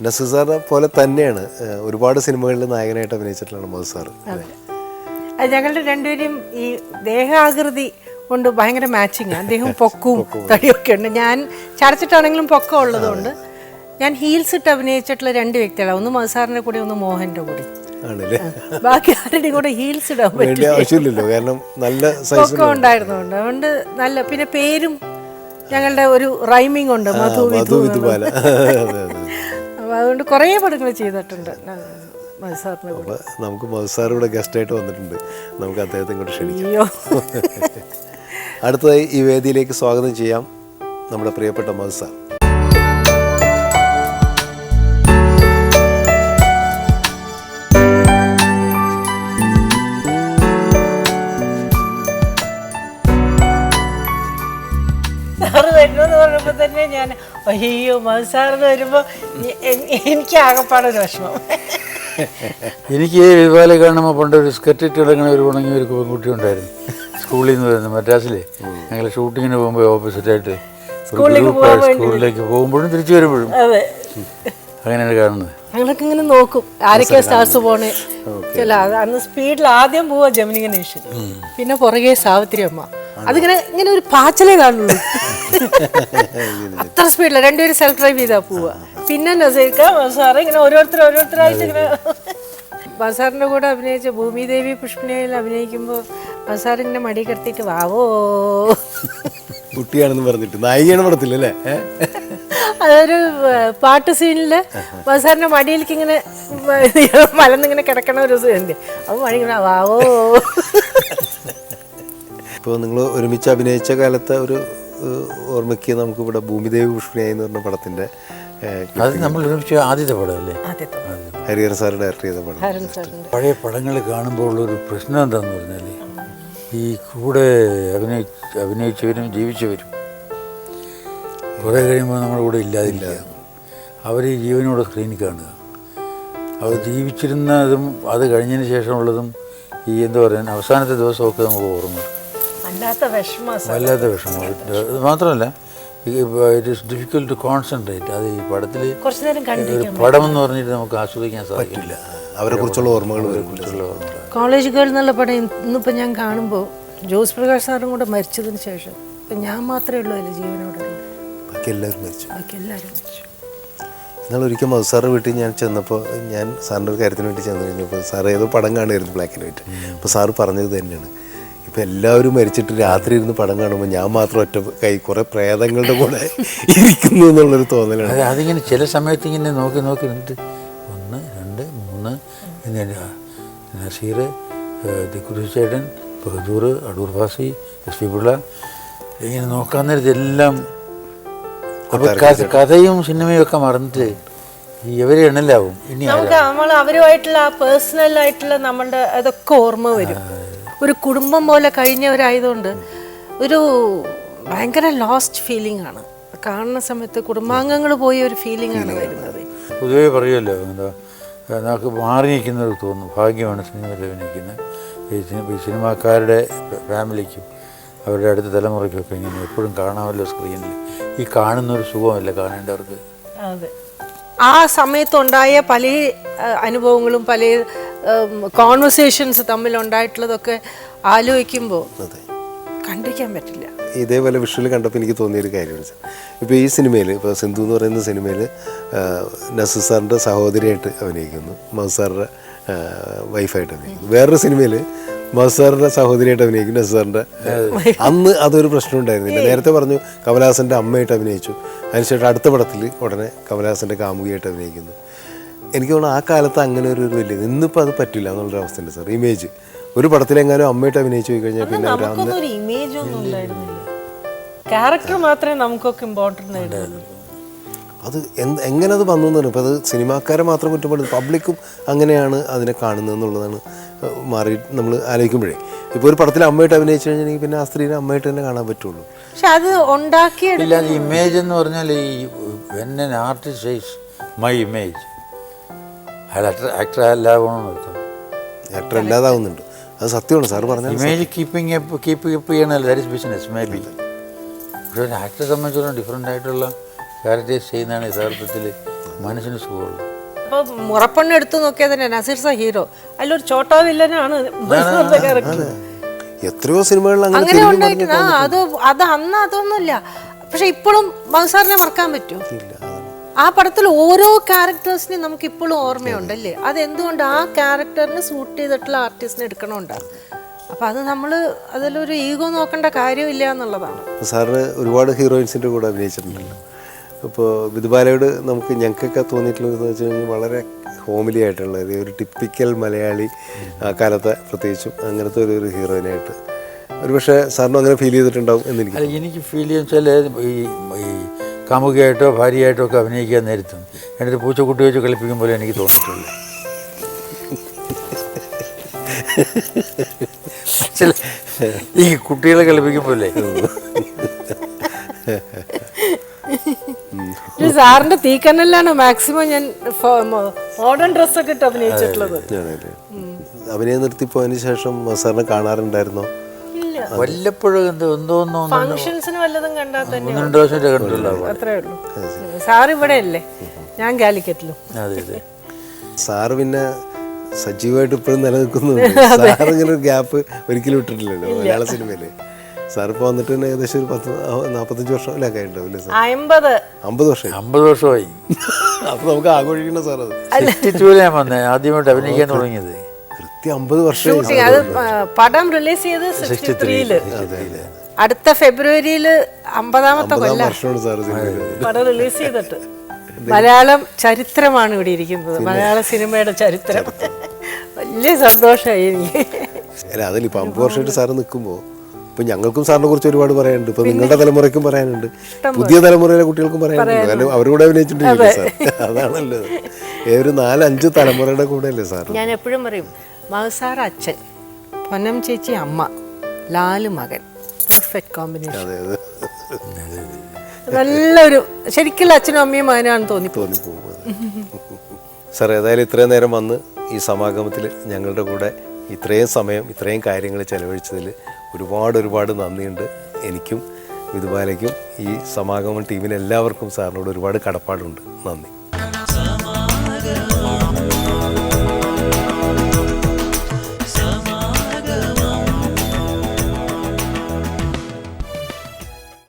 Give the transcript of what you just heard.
നസീർ സാറിനെ പോലെ തന്നെയാണ് ഒരുപാട് സിനിമകളിൽ നായകനായിട്ട് അഭിനയിച്ചിട്ടുള്ള മധു സാർ അത്. ഞങ്ങളുടെ രണ്ടുപേരും ഈ ദേഹാകൃതി കൊണ്ട് ഭയങ്കര മാച്ചിങ്. അദ്ദേഹം പൊക്കവും തടിയൊക്കെ ഉണ്ട്. ഞാൻ ചടച്ചിട്ടാണെങ്കിലും പൊക്കം ഉള്ളതുകൊണ്ട് ഞാൻ ഹീൽസ് ഇട്ട് അഭിനയിച്ചിട്ടുള്ള രണ്ട് വ്യക്തികളാണ് ഒന്ന് മസാറിന്റെ കൂടെ ഒന്ന് മോഹന്റെ കൂടെ. ബാക്കി ആരുടെയും കൂടെ ഹീൽസ് ഇടാൻ പറ്റില്ല. കാരണം നല്ല പൊക്കം ഉണ്ടായിരുന്നുണ്ട് അതുകൊണ്ട് നല്ല പിന്നെ പേരും ഞങ്ങളുടെ ഒരു റൈമിംഗ് ഉണ്ട്. മധു വിധു അതുകൊണ്ട് കുറേ പടങ്ങൾ ചെയ്തിട്ടുണ്ട്. കൂടെ. നമുക്ക് മധുസാറിവിടെ ഇവിടെ ഗസ്റ്റായിട്ട് വന്നിട്ടുണ്ട്. നമുക്ക് അദ്ദേഹത്തെ ഇങ്ങോട്ട് ക്ഷണിക്കാം. അടുത്തതായി ഈ വേദിയിലേക്ക് സ്വാഗതം ചെയ്യാം നമ്മുടെ പ്രിയപ്പെട്ട മധു ഞാൻ അയ്യോ മധു സാറിന് വരുമ്പോൾ എനിക്ക് ആകപ്പാടൊരു വിഷമം. എനിക്ക് ഇതുപോലെ കാണുമ്പോൾ പണ്ട് ഒരു സ്കെറ്റിട്ട് കിടക്കുന്ന ഒരു ഉണങ്ങിയ ഒരു പെൺകുട്ടി ഉണ്ടായിരുന്നു. സ്കൂളിൽ നിന്ന് വരുന്നത് മദ്രാസിലെ. ഞങ്ങൾ ഷൂട്ടിങ്ങിന് പോകുമ്പോൾ ഓപ്പോസിറ്റായിട്ട് സ്കൂളിലേക്ക് പോകുമ്പോഴും തിരിച്ചു വരുമ്പോഴും. അങ്ങനെയാണ് കാണുന്നത്. ഞങ്ങളൊക്കെ ഇങ്ങനെ നോക്കും ആരൊക്കെയാ സ്റ്റാർസ് പോണേ. ചില അന്ന് സ്പീഡിൽ ആദ്യം പോവാ ജമിനി ഗണേശൻ. പിന്നെ പുറകെ സാവിത്രി അമ്മ. അതിങ്ങനെ ഇങ്ങനെ ഒരു പാച്ചലേ കാണുള്ളൂ. അത്ര സ്പീഡില്ല രണ്ടുപേരും സെൽഫ് ഡ്രൈവ് ചെയ്താ പോവുക പിന്നെ സാറ് ഇങ്ങനെ ഓരോരുത്തർ ഓരോരുത്തരായിട്ട് ഇങ്ങനെ ബസാറിന്റെ കൂടെ അഭിനയിച്ച ഭൂമിദേവി പുഷ്പനയിൽ അഭിനയിക്കുമ്പോൾ ബസാർ ഇങ്ങനെ മടി കിടത്തിയിട്ട് വാവോ? കുട്ടിയാണെന്ന് പറഞ്ഞിട്ട്. നായികയാണ് പടത്തില്ല അതൊരു പാട്ട് സീനിൽ ബസാറിന്റെ മടിയിലേക്ക് ഇങ്ങനെ മലന്നിങ്ങനെ കിടക്കണ ഒരു സീനുണ്ട് അപ്പൊ മടി വാവോ? ഇപ്പോൾ നിങ്ങൾ ഒരുമിച്ച് അഭിനയിച്ച കാലത്തെ ഒരു ഓർമ്മയ്ക്ക് നമുക്ക് ഇവിടെ ഭൂമിദേവി പുഷ്പിണിയായി എന്ന് പറഞ്ഞ പടത്തിന്റെ അത് നമ്മൾ ഒരുമിച്ച് ആദ്യത്തെ പടമല്ലേ? ഹരിഹർ സാർ ഡയറക്ട് ചെയ്ത പടം. പഴയ പടങ്ങൾ കാണുമ്പോൾ ഒരു പ്രശ്നം എന്താണെന്ന് പറഞ്ഞാൽ ഈ കൂടെ അഭിനയി അഭിനയിച്ചവരും ജീവിച്ചവരും കുറേ കഴിയുമ്പോൾ നമ്മുടെ കൂടെ ഇല്ലാതില്ല അവർ ഈ ജീവനോടെ സ്ക്രീനിൽ കാണുക. അവർ ജീവിച്ചിരുന്നതും അത് കഴിഞ്ഞതിന് ശേഷമുള്ളതും ഈ എന്താ പറയുക അവസാനത്തെ ദിവസമൊക്കെ നമുക്ക് ഓർമ്മ വല്ലാത്ത വിഷമം. അത് മാത്രമല്ല it is difficult to concentrate അത് ഈ പടത്തിൽ ഒരു പടം എന്ന് പറഞ്ഞിട്ട് നമുക്ക് ആസ്വദിക്കാൻ സാധിക്കില്ല. അവരെ കുറിച്ചുള്ള ഓർമ്മകൾ കുറിച്ചുള്ള കോളേജ് ഗേൾ എന്നുള്ള പടം ഇന്നിപ്പോൾ ഞാൻ കാണുമ്പോൾ ജോസ് പ്രകാശ് സാറും കൂടെ മരിച്ചതിന് ശേഷം ഇപ്പം ഞാൻ മാത്രമേ ഉള്ളൂ അതിൽ ജീവനോട്. ബാക്കി എല്ലാവരും മരിച്ചു. ബാക്കി എല്ലാവരും മരിച്ചു. എന്നാൽ ഒരിക്കൽ മധു സാറിന്റെ വീട്ടിൽ ഞാൻ ചെന്നപ്പോൾ ഞാൻ സാറിന്റെ ഒരു കാര്യത്തിന് വേണ്ടി ചെന്ന് കഴിഞ്ഞപ്പോൾ സാർ ഏതോ പടം കാണുമായിരുന്നു ബ്ലാക്ക് ആൻഡ് വൈറ്റ്. അപ്പോൾ സാറ് പറഞ്ഞത് തന്നെയാണ്. ഇപ്പം എല്ലാവരും മരിച്ചിട്ട് രാത്രി ഇരുന്ന് പടം കാണുമ്പോൾ ഞാൻ മാത്രം ഒറ്റ കൈ കുറേ പ്രേതങ്ങളുടെ കൂടെ ഇരിക്കുന്നു എന്നുള്ളൊരു തോന്നലാണ്. അതെ അതിങ്ങനെ ചില സമയത്ത് ഇങ്ങനെ നോക്കി നോക്കി നിന്നിട്ട് ഒന്ന് രണ്ട് മൂന്ന് എന്നിട്ട് നസീർ ദിക്കുരുചേടൻ ബഹദൂർ അടൂർ ഫാസി എസ് പി പിള്ള ഇങ്ങനെ നോക്കാൻ നേരത്ത് എല്ലാം കഥയും സിനിമയും ഒക്കെ മറന്നിട്ട് ഈ ഇവരെ എണ്ണലാവും. ഇനി നമുക്ക് നമ്മൾ അവരുമായിട്ടുള്ള ആ പേഴ്സണൽ ആയിട്ടുള്ള നമ്മളുടെ അതൊക്കെ ഓർമ്മ വരും. ഒരു കുടുംബം പോലെ കഴിഞ്ഞവരായതുകൊണ്ട് ഒരു ഭയങ്കര ലോസ്റ്റ് ഫീലിംഗ് ആണ്. കാണുന്ന സമയത്ത് കുടുംബാംഗങ്ങൾ പോയ ഒരു ഫീലിംഗ് ആണ് വരുന്നത്. പൊതുവേ പറയുമല്ലോ എന്താ നമുക്ക് മാറി നിൽക്കുന്നത് തോന്നുന്നു. ഭാഗ്യമാണ് സിനിമയിൽ അഭിനയിക്കുന്നത്. ഈ സിനിമ ഈ സിനിമാക്കാരുടെ ഫാമിലിക്കും അവരുടെ അടുത്ത തലമുറയ്ക്കൊക്കെ ഇങ്ങനെ എപ്പോഴും കാണാമല്ലോ സ്ക്രീനിൽ ഈ കാണുന്ന ഒരു സുഖമല്ല കാണേണ്ടവർക്ക്. അതെ. ആ സമയത്തുണ്ടായ പല അനുഭവങ്ങളും പല കോൺവെർസേഷൻസ് തമ്മിൽ ഉണ്ടായിട്ടുള്ളതൊക്കെ ആലോചിക്കുമ്പോൾ കണ്ടിരിക്കാൻ പറ്റില്ല. ഇതേപോലെ വിഷ്വൽ കണ്ടപ്പോൾ എനിക്ക് തോന്നിയൊരു കാര്യമാണ് സാർ ഇപ്പോൾ ഈ സിനിമയിൽ ഇപ്പോൾ സിന്ധു എന്ന് പറയുന്ന സിനിമയിൽ നസു സാറിന്റെ സഹോദരിയായിട്ട് അഭിനയിക്കുന്നു. മധു സാറിന്റെ വൈഫായിട്ട് അഭിനയിക്കുന്നു. വേറൊരു സിനിമയിൽ മധു സാറിന്റെ സഹോദരിയായിട്ട് അഭിനയിക്കുന്നു നസു സാറിന്റെ അന്ന് അതൊരു പ്രശ്നം ഉണ്ടായിരുന്നില്ല. നേരത്തെ പറഞ്ഞു കമലഹാസന്റെ അമ്മയായിട്ട് അഭിനയിച്ചു. അതിനുശേഷം അടുത്ത പടത്തിൽ ഉടനെ കമലഹാസന്റെ കാമുകിയായിട്ട് അഭിനയിക്കുന്നു. എനിക്ക് തോന്നുന്നു ആ കാലത്ത് അങ്ങനെ ഒരു വലിയ ഇന്നിപ്പോൾ അത് പറ്റില്ല എന്നുള്ളൊരു അവസ്ഥയുണ്ട് സാർ. ഇമേജ് ഒരു പടത്തിലെങ്ങാനും അമ്മയായിട്ട് അഭിനയിച്ചു പോയി കഴിഞ്ഞാൽ പിന്നെ നമുക്കൊന്നും ഇമേജ് ഒന്നും ഉണ്ടായിരുന്നില്ല. ക്യാരക്ടർ മാത്രമേ നമുക്കൊക്കെ ഇമ്പോർട്ടന്റ് ആയിട്ടുള്ളൂ. അത് എന്ത് എങ്ങനെ അത് വന്നു എന്ന് ഇപ്പോൾ അത് സിനിമാക്കാരെ മാത്രം കുറ്റപ്പെടുന്നത് പബ്ലിക്കും അങ്ങനെയാണ് അതിനെ കാണുന്നത് എന്നുള്ളതാണ് മാറി നമ്മൾ ആലോചിക്കുമ്പോഴേ. ഇപ്പോൾ ഒരു പടത്തിൽ അമ്മയായിട്ട് അഭിനയിച്ചു കഴിഞ്ഞാൽ പിന്നെ ആ സ്ത്രീനെ അമ്മയായിട്ട് തന്നെ കാണാൻ പറ്റുള്ളൂ. പക്ഷെ അത് ഉണ്ടാക്കിയ ഇമേജ് എന്ന് പറഞ്ഞാൽ ഈ വെൻ ആർട്ടിസ്റ്റ് മൈ ഇമേജ് അയാൾ ആക്ടർ അല്ലാവണമെന്ന് ആക്ടർ അല്ലാതാവുന്നുണ്ട്. അത് സത്യമാണ്. സാർ പറഞ്ഞത് ഇമേജ് കീപ്പിംഗ് കീപ്പ് കീപ്പ് ചെയ്യണമല്ലോ that is business maybe പക്ഷേ ഒരു ആക്ടറെ സംബന്ധിച്ചിടത്തോളം ഡിഫറെന്റ് ആയിട്ടുള്ള ക്യാരക്ടേഴ്സ് ചെയ്യുന്നതാണ് യഥാർത്ഥത്തിൽ മനസ്സിന് സുഖമുള്ളത്. അപ്പോൾ മുറപ്പെണ്ണ് എടുത്തു നോക്കിയാൽ തന്നെ നസീർ സ ഹീറോ അതിലൊരു ചോട്ടാ വില്ലനാണ് എത്രയോ സിനിമകളിൽ അങ്ങനെ ഉണ്ടായിട്ടുണ്ട്. അത് അത് അന്ന് അതൊന്നുമില്ല. പക്ഷെ ഇപ്പോഴും മൗസാറിനെ മറക്കാൻ പറ്റുമോ. ആ പടത്തിൽ ഓരോ ക്യാരക്ടേഴ്സിനെയും നമുക്ക് ഇപ്പോഴും ഓർമ്മയുണ്ടല്ലേ? അതെന്തുകൊണ്ട് ആ ക്യാരക്ടറിന് സൂട്ട് ചെയ്തിട്ടുള്ള ആർട്ടിസ്റ്റിനെ എടുക്കണമുണ്ട്? അപ്പൊ അത് നമ്മൾ അതിലൊരു ഈഗോ നോക്കേണ്ട കാര്യമില്ല എന്നുള്ളതാണ്. സാറിന് ഒരുപാട് ഹീറോയിൻസിന്റെ കൂടെ അഭിനയിച്ചിട്ടുണ്ടല്ലോ. അപ്പോൾ വിധുബാലയോട് നമുക്ക് ഞങ്ങൾക്കൊക്കെ തോന്നിയിട്ടുള്ളത് വെച്ച് കഴിഞ്ഞാൽ വളരെ ഹോമിലി ആയിട്ടുള്ള ഒരു- ടിപ്പിക്കൽ മലയാളി ആ കാലത്തെ പ്രത്യേകിച്ചും അങ്ങനത്തെ ഒരു ഒരു ഹീറോയിനായിട്ട് ഒരു പക്ഷേ സാറിനും അങ്ങനെ ഫീൽ ചെയ്തിട്ടുണ്ടാവും എന്ന് എനിക്ക് ഫീൽ ചെയ്യുന്ന വെച്ചാൽ ഈ കാമുകിയായിട്ടോ ഭാര്യയായിട്ടോ ഒക്കെ അഭിനയിക്കാൻ നേരത്തും. എന്നിട്ട് പൂച്ചക്കുട്ടി വെച്ച് കളിപ്പിക്കും പോലെ എനിക്ക് തോന്നിയിട്ടുള്ളൂ. ചില ഈ കുട്ടികളെ കളിപ്പിക്കുമ്പോലെ സാറിന്റെ തീക്കനല്ലാണ് മാക്സിമം ഞാൻ മോഡേൺ ഡ്രസ്സൊക്കെ ഇട്ട് അഭിനയിച്ചിട്ടുള്ളത്. അഭിനയം അഭിനയം പോയതിനു ശേഷം സാറിനെ കാണാറുണ്ടായിരുന്നോ? വല്ലപ്പോഴും എന്തോ എന്തോന്നോ ഫങ്ഷൻസിന് വല്ലതും കണ്ടാൽ തന്നെ ഒന്ന് രണ്ട് ദിവസം കണ്ടിട്ടുള്ള അത്രേ ഉള്ളൂ. സാർ ഇവിടെ അല്ലേ ഞാൻ കാലിക്കറ്റിലും. അതെ അതെ. സാറ് പിന്നെ സജീവമായിട്ട് ഇപ്പോഴും നിലനിൽക്കുന്നുണ്ട്. സാർ ഇങ്ങനെ ഒരു ഗ്യാപ്പ് ഒരിക്കലും ഇട്ടിട്ടില്ലല്ലോ മലയാള സിനിമയിൽ. സാർ ഇപ്പോൾ വന്നിട്ട് തന്നെ ഏകദേശം ഒരു പത്ത് നാൽപ്പത്തഞ്ച് വർഷമൊക്കെ ഉണ്ടാവില്ലേ സാർ? അമ്പത്. അമ്പത് വർഷം അമ്പത് വർഷമായി. അപ്പൊ നമുക്ക് ആഘോഷിക്കണം സാർ അത്. ഞാൻ വന്നേ ആദ്യമായിട്ട് അഭിനയിക്കാൻ തുടങ്ങിയത്. കൃത്യം അമ്പത് വർഷം ഷൂട്ടിങ് അത് പടം റിലീസ് ചെയ്ത് സിക്സ്റ്റി ത്രീയിൽ അടുത്ത ഫെബ്രുവരിയിൽ അമ്പതാമത്തെ അമ്പതാം കൊല്ലം വർഷമാണ് സാർ പടം റിലീസ് ചെയ്തിട്ട്. മലയാളം ചരിത്രമാണ് ഇവിടെ ഇരിക്കുന്നത്. മലയാള സിനിമയുടെ ചരിത്രം. വലിയ സന്തോഷമായി എനിക്ക് അല്ല അതിൽ ഇപ്പൊ അമ്പത് വർഷമായിട്ട് സാറ് നിൽക്കുമ്പോൾ ഇപ്പൊ ഞങ്ങൾക്കും സാറിനെ കുറിച്ച് ഒരുപാട് പറയാനുണ്ട്. ഇപ്പൊ നിങ്ങളുടെ തലമുറയ്ക്കും പറയാനുണ്ട്. പുതിയ തലമുറയിലെ കുട്ടികൾക്കും പറയാനുണ്ട്. കാരണം അവരോട് അഭിനയിച്ചിട്ടുണ്ട് സാർ? അതാണല്ലോ. ഏ ഒരു നാലഞ്ച് തലമുറയുടെ കൂടെ അല്ലേ സാർ ഞാൻ എപ്പോഴും പറയും മഹസാർ അച്ഛൻ പൊന്നം ചേച്ചി അമ്മ ലാൽ മകൻ. പെർഫെക്റ്റ് കോമ്പിനേഷൻ അതെ അതെ. നല്ലൊരു ശരിക്കുള്ള അച്ഛനും അമ്മയും മകനാണെന്ന് തോന്നി സാർ ഏതായാലും ഇത്രയും നേരം വന്ന് ഈ സമാഗമത്തിൽ ഞങ്ങളുടെ കൂടെ ഇത്രയും സമയം ഇത്രയും കാര്യങ്ങൾ ചെലവഴിച്ചതിൽ ഒരുപാട് ഒരുപാട് നന്ദിയുണ്ട്. എനിക്കും വിധുബാലയ്ക്കും ഈ സമാഗമം ടീമിന് എല്ലാവർക്കും സാറിനോട് ഒരുപാട് കടപ്പാടുണ്ട്. നന്ദി.